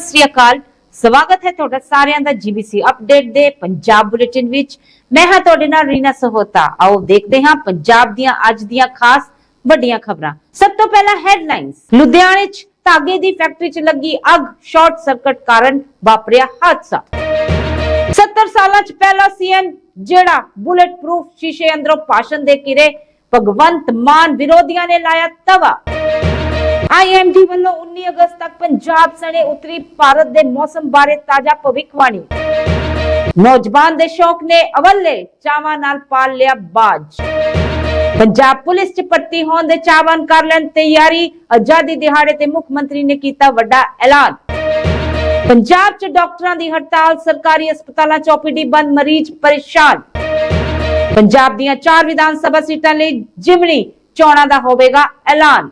ਸ੍ਰੀ ਅਕਾਲ। ਸਵਾਗਤ ਹੈ ਤੁਹਾਡਾ ਸਾਰਿਆਂ ਦਾ ਜੀਬੀਸੀ ਅਪਡੇਟ ਦੇ ਪੰਜਾਬ ਬੁਲੇਟਿਨ ਵਿੱਚ। ਮੈਂ ਹਾਂ ਤੁਹਾਡੇ ਨਾਲ ਰੀਨਾ ਸਹੋਤਾ। ਆਓ ਦੇਖਦੇ ਹਾਂ ਪੰਜਾਬ ਦੀਆਂ ਅੱਜ ਦੀਆਂ ਖਾਸ ਵੱਡੀਆਂ ਖਬਰਾਂ। ਸਭ ਤੋਂ ਪਹਿਲਾਂ ਹੈਡਲਾਈਨਸ ਲੁਧਿਆਣੇ 'ਚ ਧਾਗੇ ਦੀ ਫੈਕਟਰੀ 'ਚ ਲੱਗੀ ਅੱਗ। ਸ਼ਾਰਟ ਸਰਕਟ ਕਾਰਨ ਵਾਪਰਿਆ ਹਾਦਸਾ। 70 ਸਾਲਾਂ 'ਚ ਪਹਿਲਾ ਸੀਐਮ ਜਿਹੜਾ ਬੁਲੇਟ ਪ੍ਰੂਫ ਸ਼ੀਸ਼ੇ ਅੰਦਰੋਂ ਭਾਸ਼ਣ ਦੇ ਕਿਰੇ ਭਗਵੰਤ ਮਾਨ ਵਿਰੋਧੀਆਂ ਨੇ ਲਾਇਆ ਤਵਾ। ਆਈਐਮਡੀ ਵੱਲੋਂ 19 ਅਗਸਤ ਤੱਕ ਪੰਜਾਬ ਸਣੇ ਉੱਤਰੀ ਭਾਰਤ ਦੇ ਮੌਸਮ ਬਾਰੇ ਤਾਜ਼ਾ ਭਵਿੱਖਬਾਣੀ। ਨੌਜਵਾਨ ਦੇ ਸ਼ੌਕ ਨੇ ਅਵੱਲੇ ਚਾਵਾਂ ਨਾਲ ਪਾਲ ਲਿਆ ਬਾਜ। ਪੰਜਾਬ ਪੁਲਿਸ ਚ ਭਰਤੀ ਹੋਣ ਦੇ ਚਾਹਵਾਨ ਕਰ ਲੈਣ ਤਿਆਰੀ, ਆਜ਼ਾਦੀ ਦਿਹਾੜੇ ਤੇ ਮੁੱਖ ਮੰਤਰੀ ਨੇ ਕੀਤਾ ਵੱਡਾ ਐਲਾਨ। ਪੰਜਾਬ ਚ ਡਾਕਟਰਾਂ ਦੀ ਹੜਤਾਲ, ਸਰਕਾਰੀ ਹਸਪਤਾਲਾਂ ਚ ਓਪੀਡੀ ਬੰਦ ਮਰੀਜ਼ ਪਰੇਸ਼ਾਨ। ਪੰਜਾਬ ਦੀਆਂ ਚਾਰ ਵਿਧਾਨ ਸਭਾ ਸੀਟਾਂ ਲਈ ਜਿਮਣੀ ਚੋਣਾਂ ਦਾ ਹੋਵੇਗਾ ਐਲਾਨ।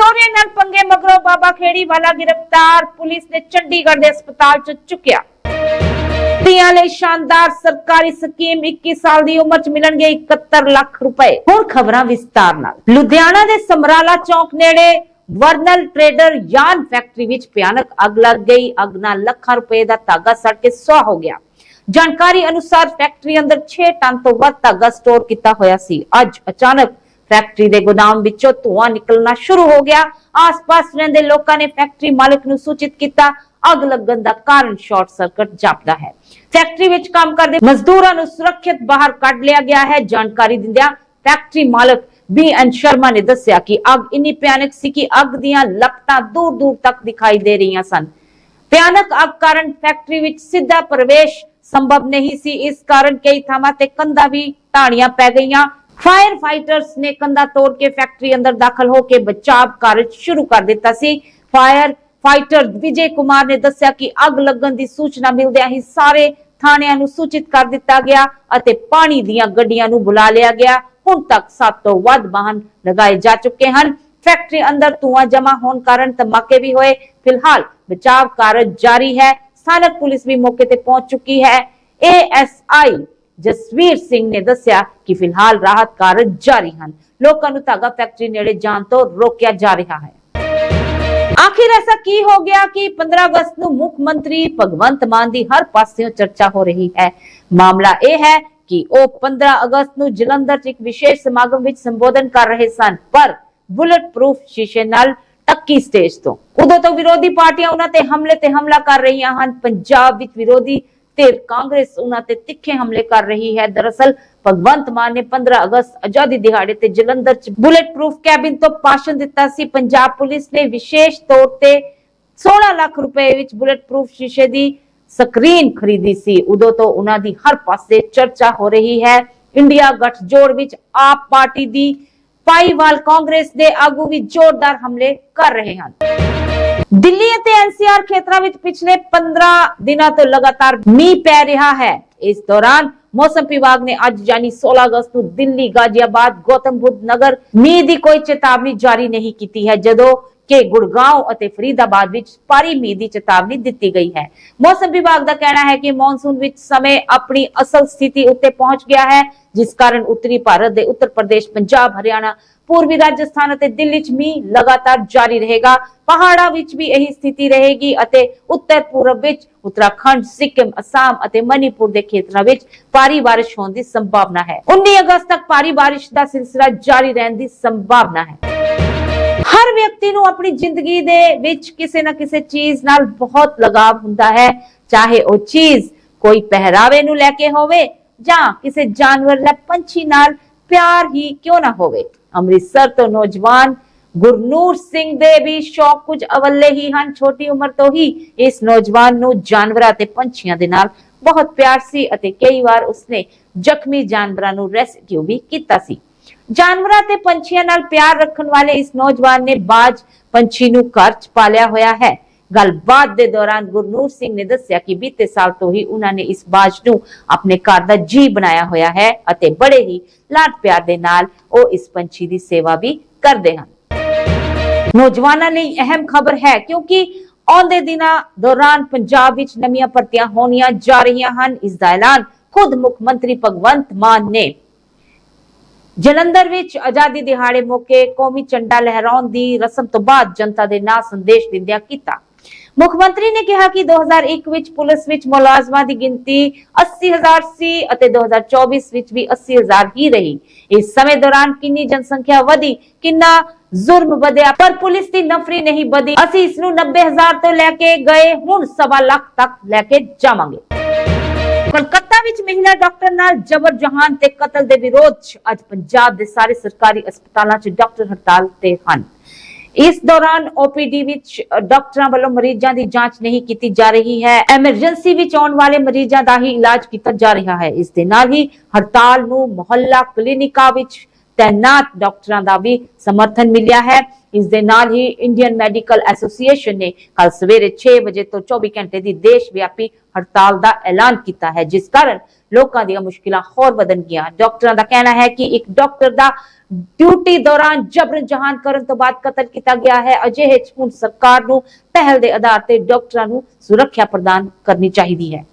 ਸੋਨੀਆ ਨਾਲ ਪੰਗੇ ਮਗਰੋਂ ਬਾਬਾ ਖੇੜੀ ਵਾਲਾ ਗ੍ਰਿਫਤਾਰ ਪੁਲਿਸ ਨੇ ਚੰਡੀਗੜ੍ਹ ਦੇ ਹਸਪਤਾਲ ਚ ਚੁੱਕਿਆ। ਧੀਆਂ ਲਈ ਸ਼ਾਨਦਾਰ ਸਰਕਾਰੀ ਸਕੀਮ 21 ਸਾਲ ਦੀ ਉਮਰ ਚ ਮਿਲਣਗੇ 71 ਲੱਖ ਰੁਪਏ। ਹੁਣ ਖਬਰਾਂ ਵਿਸਤਾਰ ਨਾਲ। ਲੁਧਿਆਣਾ ਦੇ ਸਮਰਾਲਾ ਚੌਕ ਨੇੜੇ ਵਰਨਲ ਟ੍ਰੇਡਰ ਯਾਨ ਫੈਕਟਰੀ ਵਿੱਚ ਭਿਆਨਕ ਅੱਗ ਲੱਗ ਗਈ। ਅੱਗ ਨਾਲ ਲੱਖਾਂ ਰੁਪਏ ਦਾ ਧਾਗਾ ਸੜ ਕੇ ਸੁਆਹ ਹੋ ਗਿਆ। ਜਾਣਕਾਰੀ ਅਨੁਸਾਰ ਫੈਕਟਰੀ ਅੰਦਰ 6 ਟਨ ਤੋਂ ਵੱਧ ਧਾਗਾ ਸਟੋਰ ਕੀਤਾ ਹੋਇਆ ਸੀ। ਅੱਜ ਅਚਾਨਕ ਫੈਕਟਰੀ ਦੇ ਗੋਦਾਮ ਵਿੱਚੋਂ ਧੂਆਂ ਨਿਕਲਣਾ ਸ਼ੁਰੂ ਹੋ ਗਿਆ। ਆਸ-ਪਾਸ ਰਹਿੰਦੇ ਲੋਕਾਂ ਨੇ ਫੈਕਟਰੀ ਮਾਲਕ ਨੂੰ ਸੂਚਿਤ ਕੀਤਾ, ਅੱਗ ਲੱਗਣ ਦਾ ਕਾਰਨ ਸ਼ਾਰਟ ਸਰਕਟ ਜਾਪਦਾ ਹੈ। ਫੈਕਟਰੀ ਵਿੱਚ ਕੰਮ ਕਰਦੇ ਮਜ਼ਦੂਰਾਂ ਨੂੰ ਸੁਰੱਖਿਅਤ ਬਾਹਰ ਕੱਢ ਲਿਆ ਗਿਆ ਹੈ, ਜਾਣਕਾਰੀ ਦਿੰਦਿਆਂ ਫੈਕਟਰੀ ਮਾਲਕ ਬੀ ਐਨ ਸ਼ਰਮਾ ਨੇ ਦੱਸਿਆ ਕਿ ਅੱਗ ਇੰਨੀ ਭਿਆਨਕ ਸੀ ਕਿ ਅੱਗ ਦੀਆਂ ਲਪਟਾਂ ਦੂਰ ਦੂਰ ਤੱਕ ਦਿਖਾਈ ਦੇ ਰਹੀਆਂ ਸਨ। ਭਿਆਨਕ ਅੱਗ ਕਾਰਨ ਫੈਕਟਰੀ ਵਿੱਚ ਸਿੱਧਾ ਪ੍ਰਵੇਸ਼ ਸੰਭਵ ਨਹੀਂ ਸੀ। ਇਸ ਕਾਰਨ ਕਈ ਥਾਵਾਂ ਤੇ ਕੰਧਾਂ ਵੀ ਢਾਣੀਆਂ ਪੈ ਗਈਆਂ। ਫਾਇਰ ਫਾਈਟਰਸ ਨੇ ਕੰਧਾਂ ਤੋੜ ਕੇ ਫੈਕਟਰੀ ਅੰਦਰ ਦਾਖਲ ਹੋ ਕੇ ਬਚਾਅ ਕਾਰਜ ਸ਼ੁਰੂ ਕਰ ਦਿੱਤਾ ਸੀ। ਫਾਇਰ ਫਾਈਟਰ ਵਿਜੇ ਕੁਮਾਰ ਨੇ ਦੱਸਿਆ ਕਿ ਅੱਗ ਲੱਗਣ ਦੀ ਸੂਚਨਾ ਮਿਲਦਿਆਂ ਹੀ ਸਾਰੇ ਥਾਣਿਆਂ ਨੂੰ ਸੂਚਿਤ ਕਰ ਦਿੱਤਾ ਗਿਆ ਅਤੇ ਪਾਣੀ ਦੀਆਂ ਗੱਡੀਆਂ ਨੂੰ ਬੁਲਾ ਲਿਆ ਗਿਆ। ਹੁਣ ਤੱਕ 7 ਤੋਂ ਵੱਧ ਵਾਹਨ ਲਗਾਏ ਜਾ ਚੁੱਕੇ ਹਨ। ਫੈਕਟਰੀ ਅੰਦਰ ਧੂਆਂ ਜਮਾ ਹੋਣ ਕਾਰਨ ਧਮਾਕੇ ਵੀ ਹੋਏ। ਫਿਲਹਾਲ ਬਚਾਅ ਕਾਰਜ ਜਾਰੀ ਹੈ। ਸਥਾਨਕ ਪੁਲਿਸ ਵੀ ਮੌਕੇ ਤੇ ਪਹੁੰਚ ਚੁੱਕੀ ਹੈ। ਏਐਸਆਈ ਜਸਵੀਰ ਸਿੰਘ ਨੇ ਦੱਸਿਆ ਕਿ ਫਿਲਹਾਲ ਰਾਹਤ ਕਾਰਜ ਜਾਰੀ ਹਨ। ਲੋਕਾਂ ਨੂੰ ਧਾਗਾ ਫੈਕਟਰੀ ਨੇੜੇ ਜਾਣ ਤੋਂ ਰੋਕਿਆ ਜਾ ਰਿਹਾ ਹੈ। ਆਖਿਰ ਐਸਾ ਕੀ ਹੋ ਗਿਆ ਕਿ 15 ਅਗਸਤ ਨੂੰ ਮੁੱਖ ਮੰਤਰੀ ਭਗਵੰਤ ਮਾਨ ਦੀ ਹਰ ਪਾਸਿਓਂ ਚਰਚਾ ਹੋ ਰਹੀ ਹੈ? ਮਾਮਲਾ ਇਹ ਹੈ ਕਿ ਉਹ 15 ਅਗਸਤ ਨੂੰ ਜਲੰਧਰ 'ਚ ਇੱਕ ਵਿਸ਼ੇਸ਼ ਸਮਾਗਮ ਵਿੱਚ ਸੰਬੋਧਨ ਕਰ ਰਹੇ ਸਨ, ਪਰ ਬੁਲਟ ਪ੍ਰੂਫ ਸ਼ੀਸ਼ੇ ਨਾਲ ਟੱਕੀ ਸਟੇਜ ਤੋਂ। ਉਦੋਂ ਤੋਂ ਵਿਰੋਧੀ ਪਾਰਟੀਆਂ ਉਹਨਾਂ ਤੇ ਹਮਲੇ ਤੇ ਹਮਲਾ ਕਰ ਰਹੀਆਂ ਹਨ। ਪੰਜਾਬ ਵਿੱਚ ਵਿਰੋਧੀ ਧਿਰ ਕਾਂਗਰਸ ਉਹਨਾਂ ਤੇ ਤਿੱਖੇ ਹਮਲੇ ਕਰ ਰਹੀ ਹੈ। ਦਰਅਸਲ, ਭਗਵੰਤ ਮਾਨ ਨੇ 15 ਅਗਸਤ ਆਜ਼ਾਦੀ ਦਿਹਾੜੇ ਤੇ ਜਲੰਧਰ 'ਚ ਬੁਲਟ ਪ੍ਰੂਫ ਕੈਬਿਨ ਤੋਂ ਭਾਸ਼ਣ ਦਿੱਤਾ ਸੀ। ਪੰਜਾਬ ਪੁਲਿਸ ਨੇ ਵਿਸ਼ੇਸ਼ ਤੌਰ ਤੇ 16 ਲੱਖ ਰੁਪਏ ਵਿੱਚ ਬੁਲੇਟ ਪ੍ਰੂਫ ਸ਼ੀਸ਼ੇ ਦੀ ਸਕਰੀਨ ਖਰੀਦੀ ਸੀ। ਉਦੋਂ ਤੋਂ ਉਹਨਾਂ ਦੀ ਹਰ ਪਾਸੇ ਚਰਚਾ ਹੋ ਰਹੀ ਹੈ। ਇੰਡੀਆ ਗੱਠਜੋੜ ਵਿੱਚ ਆਪ ਪਾਰਟੀ ਦੀ ਪਾਈਵਾਲ ਕਾਂਗਰਸ ਦੇ ਆਗੂ ਵੀ ਜ਼ੋਰਦਾਰ ਹਮਲੇ ਕਰ ਰਹੇ ਹਨ। ਦਿੱਲੀ ਅਤੇ ਐਨਸੀਆਰ ਖੇਤਰਾਂ ਵਿੱਚ ਪਿਛਲੇ 15 ਦਿਨਾਂ ਤੋਂ ਲਗਾਤਾਰ ਮੀਂਹ ਪੈ ਰਿਹਾ ਹੈ। ਇਸ ਦੌਰਾਨ ਮੌਸਮ ਵਿਭਾਗ ਨੇ ਅੱਜ ਯਾਨੀ 16 ਅਗਸਤ ਨੂੰ ਦਿੱਲੀ, ਗਾਜ਼ੀਆਬਾਦ ਗੌਤਮ ਬੁੱਧ ਨਗਰ ਮੀਂਹ ਦੀ ਕੋਈ ਚੇਤਾਵਨੀ ਜਾਰੀ ਨਹੀਂ ਕੀਤੀ ਹੈ। ਜਦੋਂ ਕਿ ਗੁੜਗਾਉਂ ਅਤੇ ਫਰੀਦਾਬਾਦ ਵਿੱਚ ਭਾਰੀ ਮੀਂਹ ਦੀ ਚੇਤਾਵਨੀ ਦਿੱਤੀ ਗਈ ਹੈ। ਮੌਸਮ ਵਿਭਾਗ ਦਾ ਕਹਿਣਾ ਹੈ ਕਿ ਮੌਨਸੂਨ ਵਿੱਚ ਸਮੇਂ ਆਪਣੀ ਅਸਲ ਸਥਿਤੀ ਉੱਤੇ ਪਹੁੰਚ ਗਿਆ ਹੈ, ਜਿਸ ਕਾਰਨ ਉੱਤਰੀ ਭਾਰਤ ਦੇ ਉੱਤਰ ਪ੍ਰਦੇਸ਼, ਪੰਜਾਬ, ਹਰਿਆਣਾ, ਪੂਰਬੀ ਰਾਜਸਥਾਨ ਅਤੇ ਦਿੱਲੀ 'ਚ ਮੀਂਹ ਲਗਾਤਾਰ ਜਾਰੀ ਰਹੇਗਾ। ਪਹਾੜਾਂ ਵਿੱਚ ਵੀ ਇਹੀ ਸਥਿਤੀ ਰਹੇਗੀ ਅਤੇ ਉੱਤਰ ਪੂਰਬ ਵਿੱਚ ਉੱਤਰਾਖੰਡ, ਸਿੱਕਮ, ਅਸਾਮ ਅਤੇ ਮਨੀਪੁਰ ਦੇ ਖੇਤਰਾਂ ਵਿੱਚ ਭਾਰੀ ਬਾਰਿਸ਼ ਹੋਣ ਦੀ ਸੰਭਾਵਨਾ ਹੈ। 19 ਅਗਸਤ ਤੱਕ ਭਾਰੀ ਬਾਰਿਸ਼ ਦਾ ਸਿਲਸਿਲਾ ਜਾਰੀ ਰਹਿਣ ਦੀ ਸੰਭਾਵਨਾ ਹੈ। ਹਰ ਵਿਅਕਤੀ ਨੂੰ ਆਪਣੀ ਜ਼ਿੰਦਗੀ ਦੇ ਵਿੱਚ ਕਿਸੇ ਨਾ ਕਿਸੇ ਚੀਜ਼ ਨਾਲ ਬਹੁਤ ਲਗਾਵ ਹੁੰਦਾ ਹੈ, ਚਾਹੇ ਉਹ ਚੀਜ਼ ਕੋਈ ਪਹਿਰਾਵੇ ਨੂੰ ਲੈ ਕੇ ਹੋਵੇ ਜਾਂ ਕਿਸੇ ਜਾਨਵਰ ਜਾਂ ਪੰਛੀ ਨਾਲ ਪਿਆਰ ਹੀ ਕਿਉਂ ਨਾ ਹੋਵੇ। ਅੰਮ੍ਰਿਤਸਰ ਤੋਂ ਨੌਜਵਾਨ ਗੁਰਨੂਰ ਸਿੰਘ ਦੇ ਵੀ ਸ਼ੌਕ ਕੁਝ ਅਵੱਲੇ ਹੀ ਹਨ। ਛੋਟੀ ਉਮਰ ਤੋਂ ਹੀ ਇਸ ਨੌਜਵਾਨ ਨੂੰ ਜਾਨਵਰਾਂ ਤੇ ਪੰਛੀਆਂ ਦੇ ਨਾਲ ਬਹੁਤ ਪਿਆਰ ਸੀ ਅਤੇ ਕਈ ਵਾਰ ਉਸਨੇ ਜ਼ਖਮੀ ਜਾਨਵਰਾਂ ਨੂੰ ਰੈਸਕਿਊ ਵੀ ਕੀਤਾ ਸੀ। ਜਾਨਵਰਾਂ ਤੇ ਪੰਛੀਆਂ ਨਾਲ ਪਿਆਰ ਰੱਖਣ ਵਾਲੇ ਇਸ ਨੌਜਵਾਨ ਨੇ ਬਾਜ ਪੰਛੀ ਨੂੰ ਘਰ 'ਚ ਪਾਲਿਆ ਹੋਇਆ ਹੈ। ਗੱਲਬਾਤ ਦੇ ਦੌਰਾਨ ਗੁਰਨੂਰ ਸਿੰਘ ਨੇ ਦੱਸਿਆ ਕਿ ਬੀਤੇ ਸਾਲ ਤੋਂ ਹੀ ਉਹਨਾਂ ਨੇ ਇਸ ਬਾਜ ਨੂੰ ਆਪਣੇ ਘਰ ਦਾ ਜੀ ਬਣਾਇਆ ਹੋਇਆ ਹੈ ਅਤੇ ਬੜੇ ਹੀ ਲਾਡ ਪਿਆਰ ਦੇ ਨਾਲ ਉਹ ਇਸ ਪੰਛੀ ਦੀ ਸੇਵਾ ਵੀ ਕਰਦੇ ਹਨ। ਨੌਜਵਾਨਾਂ ਲਈ ਅਹਿਮ ਖਬਰ ਹੈ ਕਿਉਂਕਿ ਆਉਂਦੇ ਦਿਨਾਂ ਦੌਰਾਨ ਪੰਜਾਬ ਵਿੱਚ ਨਵੀਆਂ ਭਰਤੀਆਂ ਹੋਣੀਆਂ ਜਾ ਰਹੀਆਂ ਹਨ। ਇਸ ਦਾ ਐਲਾਨ ਖੁਦ ਮੁੱਖ ਮੰਤਰੀ ਭਗਵੰਤ ਮਾਨ ਨੇ ਜਲੰਧਰ ਵਿੱਚ ਆਜ਼ਾਦੀ ਦਿਹਾੜੇ ਮੌਕੇ ਕੌਮੀ ਝੰਡਾ ਲਹਿਰਾਉਣ ਦੀ ਰਸਮ ਤੋਂ ਬਾਅਦ ਜਨਤਾ ਦੇ ਨਾਂ ਸੰਦੇਸ਼ ਦਿੰਦਿਆਂ ਕੀਤਾ। ਮੁੱਖ ਮੰਤਰੀ ਨੇ ਕਿਹਾ ਕਿ 2001 ਵਿੱਚ ਪੁਲਿਸ ਵਿੱਚ ਮੁਲਾਜ਼ਮਾਂ ਦੀ ਗਿਣਤੀ 80000 ਸੀ ਅਤੇ 2024 ਵਿੱਚ ਵੀ 80000 ਹੀ ਰਹੀ। ਇਸ ਸਮੇਂ ਦੌਰਾਨ ਕਿੰਨੀ ਜਨਸੰਖਿਆ ਵਧੀ, ਕਿੰਨਾ ਜ਼ੁਰਮ ਵਧਿਆ, ਪਰ ਪੁਲਿਸ ਦੀ ਨਫਰੀ ਨਹੀਂ ਵਧੀ। ਅਸੀਂ ਇਸ ਨੂੰ 90000 ਤੋਂ ਲੈ ਕੇ ਗਏ, ਹੁਣ ਸਵਾ ਲੱਖ ਤੱਕ ਲੈ ਕੇ ਜਾਵਾਂਗੇ। ਕੋਲਕਾਤਾ ਵਿੱਚ ਮਹਿਲਾ ਡਾਕਟਰ ਨਾਲ ਜਬਰ ਜਹਾਨ ਤੇ ਕਤਲ ਦੇ ਵਿਰੋਧ 'ਚ ਅੱਜ ਪੰਜਾਬ ਦੇ ਸਾਰੇ ਸਰਕਾਰੀ ਹਸਪਤਾਲਾਂ 'ਚ ਡਾਕਟਰ ਹੜਤਾਲ ਤੇ ਹਨ। ਇਸ ਦੌਰਾਨ OPD ਵਿੱਚ ਡਾਕਟਰਾਂ ਵੱਲੋਂ ਮਰੀਜ਼ਾਂ ਦੀ ਜਾਂਚ ਨਹੀਂ ਕੀਤੀ ਜਾ ਰਹੀ ਹੈ। ਐਮਰਜੈਂਸੀ ਵਿੱਚ ਆਉਣ ਵਾਲੇ ਮਰੀਜ਼ਾਂ ਦਾ ਹੀ ਇਲਾਜ ਕੀਤਾ ਜਾ ਰਿਹਾ ਹੈ। ਇਸ ਦੇ ਨਾਲ ਹੀ ਹੜਤਾਲ ਨੂੰ ਮੁਹੱਲਾ ਕਲੀਨਿਕਾਂ ਵਿੱਚ ਤੈਨਾਤ ਡਾਕਟਰਾਂ ਦਾ ਵੀ ਸਮਰਥਨ ਮਿਲਿਆ ਹੈ। ਇਸ ਦੇ ਨਾਲ ਹੀ ਇੰਡੀਅਨ ਮੈਡੀਕਲ ਐਸੋਸੀਏਸ਼ਨ ਨੇ ਕੱਲ ਸਵੇਰੇ 6 ਵਜੇ ਤੋਂ 24 ਘੰਟੇ ਦੀ ਦੇਸ਼ ਵਿਆਪੀ ਹੜਤਾਲ ਦਾ ਐਲਾਨ ਕੀਤਾ ਹੈ, ਜਿਸ ਕਾਰਨ ਲੋਕਾਂ ਦੀਆਂ ਮੁਸ਼ਕਿਲਾਂ ਹੋਰ ਵਧਣਗੀਆਂ ਡਾਕਟਰਾਂ ਦਾ ਕਹਿਣਾ ਹੈ ਕਿ ਇੱਕ ਡਾਕਟਰ ਦਾ ਡਿਊਟੀ ਦੌਰਾਨ ਜਬਰਨ ਜਹਾਨ ਕਰਨ ਤੋਂ ਬਾਅਦ ਕਤਲ ਕੀਤਾ ਗਿਆ ਹੈ। ਅਜਿਹੇ ਹੁਣ ਸਰਕਾਰ ਨੂੰ ਪਹਿਲ ਦੇ ਆਧਾਰ ਤੇ ਡਾਕਟਰਾਂ ਨੂੰ ਸੁਰੱਖਿਆ ਪ੍ਰਦਾਨ ਕਰਨੀ ਚਾਹੀਦੀ ਹੈ।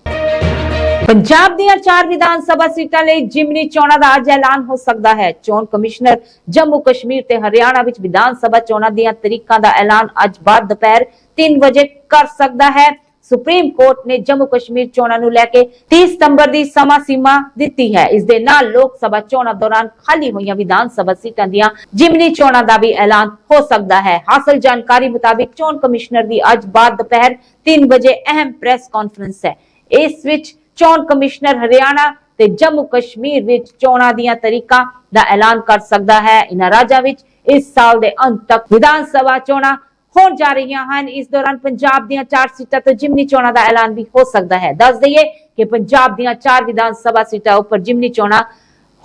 ਪੰਜਾਬ ਦੀਆਂ ਚਾਰ ਵਿਧਾਨ ਸਭਾ ਸੀਟਾਂ ਲਈ ਜਿਮਨੀ ਚੋਣਾਂ ਦਾ ਅੱਜ ਐਲਾਨ ਹੋ ਸਕਦਾ ਹੈ। ਚੋਣ ਕਮਿਸ਼ਨਰ ਜੰਮੂ ਕਸ਼ਮੀਰ ਤੇ ਹਰਿਆਣਾ ਵਿੱਚ ਵਿਧਾਨ ਸਭਾ ਚੋਣਾਂ ਦੀਆਂ ਤਰੀਕਾਂ ਦਾ ਐਲਾਨ ਅੱਜ ਬਾਅਦ ਦੁਪਹਿਰ 3 ਵਜੇ ਕਰ ਸਕਦਾ ਹੈ। ਸੁਪਰੀਮ ਕੋਰਟ ਨੇ ਜੰਮੂ ਕਸ਼ਮੀਰ ਚੋਣਾਂ ਨੂੰ ਲੈ ਕੇ 30 ਸਤੰਬਰ ਦੀ ਸਮਾਂ ਸੀਮਾ ਦਿੱਤੀ ਹੈ। ਇਸ ਦੇ ਨਾਲ ਲੋਕ ਸਭਾ ਚੋਣਾਂ ਦੌਰਾਨ ਖਾਲੀ ਹੋਈਆਂ ਵਿਧਾਨ ਸਭਾ ਸੀਟਾਂ ਦੀਆਂ ਜਿਮਨੀ ਚੋਣਾਂ ਦਾ ਵੀ ਐਲਾਨ ਹੋ ਸਕਦਾ ਹੈ। ਹਾਸਲ ਜਾਣਕਾਰੀ ਮੁਤਾਬਿਕ ਚੋਣ ਕਮਿਸ਼ਨਰ ਦੀ ਅੱਜ ਬਾਅਦ ਦੁਪਹਿਰ 3 ਵਜੇ ਅਹਿਮ ਪ੍ਰੈਸ ਕਾਨਫਰੰਸ ਹੈ। ਇਸ ਵਿੱਚ ਚੋਣ ਕਮਿਸ਼ਨਰ ਹਰਿਆਣਾ ਤੇ ਜੰਮੂ ਕਸ਼ਮੀਰ ਵਿੱਚ ਚੋਣਾਂ ਦੀਆਂ ਤਰੀਕਾਂ ਦਾ ਐਲਾਨ ਕਰ ਸਕਦਾ ਹੈ। ਇਨ੍ਹਾਂ ਰਾਜਾਂ ਵਿੱਚ ਇਸ ਸਾਲ ਦੇ ਅੰਤ ਤੱਕ ਵਿਧਾਨ ਸਭਾ ਚੋਣਾਂ ਹੋਣ ਜਾ ਰਹੀਆਂ ਹਨ। ਇਸ ਦੌਰਾਨ ਪੰਜਾਬ ਦੀਆਂ ਚਾਰ ਸੀਟਾਂ ਤੋਂ ਜਿਮਨੀ ਚੋਣਾਂ ਦਾ ਐਲਾਨ ਵੀ ਹੋ ਸਕਦਾ ਹੈ। ਦੱਸ ਦਈਏ ਕਿ ਪੰਜਾਬ ਦੀਆਂ ਚਾਰ ਵਿਧਾਨ ਸਭਾ ਸੀਟਾਂ ਉੱਪਰ ਜਿਮਨੀ ਚੋਣਾਂ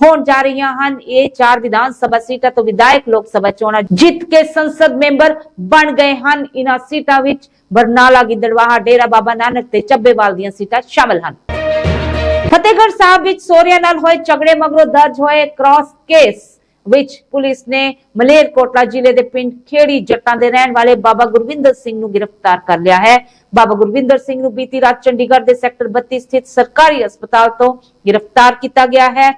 ਹੋਣ ਜਾ ਰਹੀਆਂ ਹਨ। ਇਹ ਚਾਰ ਵਿਧਾਨ ਸਭਾ ਸੀਟਾਂ ਤੋਂ ਵਿਧਾਇਕ ਲੋਕ ਸਭਾ ਚੋਣਾਂ ਜਿੱਤ ਕੇ ਸੰਸਦ ਮੈਂਬਰ ਬਣ ਗਏ ਹਨ। ਇਨ੍ਹਾਂ ਸੀਟਾਂ ਵਿੱਚ ਬਰਨਾਲਾ, ਗਿੱਦੜਵਾਹਾ, ਡੇਰਾ ਬਾਬਾ ਨਾਨਕ ਤੇ ਚੱਬੇਵਾਲ ਦੀਆਂ ਸੀਟਾਂ ਸ਼ਾਮਲ ਹਨ। ਫਤਿਹਗੜ੍ਹ ਸਾਹਿਬ ਵਿੱਚ ਸੋਰੀਆ ਨਾਲ ਹੋਏ ਝਗੜੇ ਮਗਰੋਂ ਦਰਜ ਹੋਏ ਕ੍ਰਾਸ ਕੇਸ ਵਿੱਚ ਪੁਲਿਸ ਨੇ ਮਲੇਰਕੋਟਲਾ ਜ਼ਿਲ੍ਹੇ ਦੇ ਪਿੰਡ ਖੇੜੀ ਜੱਟਾਂ ਦੇ ਰਹਿਣ ਵਾਲੇ ਬਾਬਾ ਗੁਰਵਿੰਦਰ ਸਿੰਘ ਨੂੰ ਗ੍ਰਿਫਤਾਰ ਕਰ ਲਿਆ ਹੈ ਬਾਬਾ ਗੁਰਵਿੰਦਰ ਸਿੰਘ ਨੂੰ ਬੀਤੀ ਰਾਤ ਚੰਡੀਗੜ੍ਹ ਦੇ ਸੈਕਟਰ 32 ਸਥਿਤ ਸਰਕਾਰੀ ਹਸਪਤਾਲ ਤੋਂ ਗ੍ਰਿਫਤਾਰ ਕੀਤਾ ਗਿਆ ਹੈ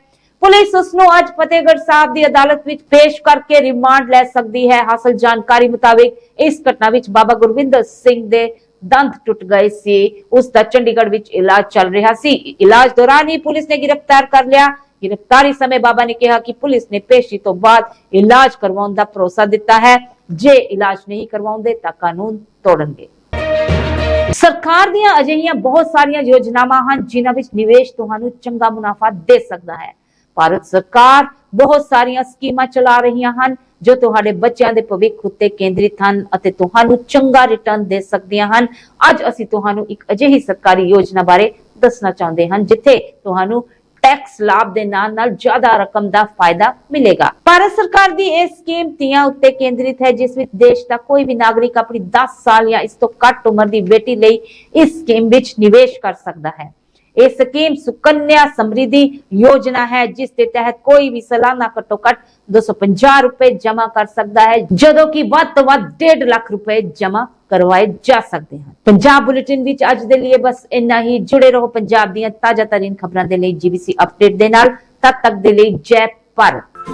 ਪੁਲਿਸ ਉਸ ਨੂੰ ਅੱਜ ਫਤਿਹਗੜ੍ਹ ਸਾਹਿਬ ਦੀ ਅਦਾਲਤ ਵਿੱਚ ਪੇਸ਼ ਕਰਕੇ ਰਿਮਾਂਡ ਲੈ ਸਕਦੀ ਹੈ ਹਾਸਲ ਜਾਣਕਾਰੀ ਮੁਤਾਬਿਕ ਇਸ ਘਟਨਾ ਵਿੱਚ ਬਾਬਾ ਗੁਰਵਿੰਦਰ ਸਿੰਘ ਦੇ ਦੰਦ ਟੁੱਟ ਗਏ ਸੀ। ਉਸ ਦਾ ਚੰਡੀਗੜ੍ਹ ਵਿੱਚ ਇਲਾਜ ਚੱਲ ਰਿਹਾ ਸੀ। ਇਲਾਜ ਦੌਰਾਨ ਹੀ ਪੁਲਿਸ ਨੇ ਗ੍ਰਿਫਤਾਰ ਕਰ ਲਿਆ। ਗ੍ਰਿਫਤਾਰੀ ਸਮੇਂ ਬਾਬਾ ਨੇ ਕਿਹਾ ਕਿ ਪੁਲਿਸ ਨੇ ਪੇਸ਼ੀ ਤੋਂ ਬਾਅਦ ਇਲਾਜ ਕਰਵਾਉਣ ਦਾ ਭਰੋਸਾ ਦਿੱਤਾ ਹੈ। ਜੇ ਇਲਾਜ ਨਹੀਂ ਕਰਵਾਉਂਦੇ ਤਾਂ ਕਾਨੂੰਨ ਤੋੜਨਗੇ। ਸਰਕਾਰ ਦੀਆਂ ਅਜਿਹੀਆਂ ਬਹੁਤ ਸਾਰੀਆਂ ਯੋਜਨਾਵਾਂ ਹਨ, ਜਿਨ੍ਹਾਂ ਵਿੱਚ ਨਿਵੇਸ਼ ਤੁਹਾਨੂੰ ਚੰਗਾ ਮੁਨਾਫਾ ਦੇ ਸਕਦਾ ਹੈ। ਭਾਰਤ ਸਰਕਾਰ ਬਹੁਤ ਸਾਰੀਆਂ ਸਕੀਮਾਂ ਚਲਾ ਰਹੀਆਂ ਹਨ, ਜੋ ਤੁਹਾਡੇ ਬੱਚਿਆਂ ਦੇ ਭਵਿੱਖ ਉੱਤੇ ਕੇਂਦਰਿਤ ਹਨ ਅਤੇ ਤੁਹਾਨੂੰ ਚੰਗਾ ਰਿਟਰਨ ਦੇ ਸਕਦੀਆਂ ਹਨ। ਅੱਜ ਅਸੀਂ ਤੁਹਾਨੂੰ ਇੱਕ ਅਜਿਹੀ ਸਰਕਾਰੀ ਯੋਜਨਾ ਬਾਰੇ ਦੱਸਣਾ ਚਾਹੁੰਦੇ ਹਨ ਜਿੱਥੇ ਤੁਹਾਨੂੰ ਟੈਕਸ ਲਾਭ ਦੇ ਨਾਲ ਨਾਲ ਜ਼ਿਆਦਾ ਰਕਮ ਦਾ ਫਾਇਦਾ ਮਿਲੇਗਾ। ਭਾਰਤ ਸਰਕਾਰ ਦੀ ਇਹ ਸਕੀਮ ਤੀਆਂ ਉੱਤੇ ਕੇਂਦਰਿਤ ਹੈ, ਜਿਸ ਵਿੱਚ ਦੇਸ਼ ਦਾ ਕੋਈ ਵੀ ਨਾਗਰਿਕ ਆਪਣੀ 10 ਸਾਲ ਜਾਂ ਇਸ ਤੋਂ ਘੱਟ ਉਮਰ ਦੀ ਬੇਟੀ ਲਈ ਇਸ ਸਕੀਮ ਵਿੱਚ ਨਿਵੇਸ਼ ਕਰ ਸਕਦਾ ਹੈ। ਇਹ ਸਕੀਮ ਸੁਕੰਨਿਆ ਸਮਰਿੱਧੀ ਯੋਜਨਾ ਹੈ, ਜਿਸ ਦੇ ਤਹਿਤ ਕੋਈ ਵੀ ਸਾਲਾਨਾ ਘੱਟੋ ਘੱਟ 250 ਰੁਪਏ ਜਮ੍ਹਾਂ ਕਰ ਸਕਦਾ ਹੈ, ਜਦੋਂ ਕਿ ਵੱਧ ਤੋਂ ਵੱਧ 1.5 ਲੱਖ ਰੁਪਏ ਜਮ੍ਹਾਂ ਕਰਵਾਏ ਜਾ ਸਕਦੇ ਹਨ। ਪੰਜਾਬ ਬੁਲੇਟਿਨ ਵਿੱਚ ਅੱਜ ਦੇ ਲਈ ਬਸ ਇੰਨਾ ਹੀ। ਜੁੜੇ ਰਹੋ ਪੰਜਾਬ ਦੀਆਂ ਤਾਜ਼ਾ ਤਰੀਨ ਖਬਰਾਂ ਦੇ ਲਈ ਜੀਬੀਸੀ ਅਪਡੇਟ ਦੇ ਨਾਲ। ਤਦ ਤੱਕ ਦੇ ਲਈ ਜੈ ਭਾਰਤ।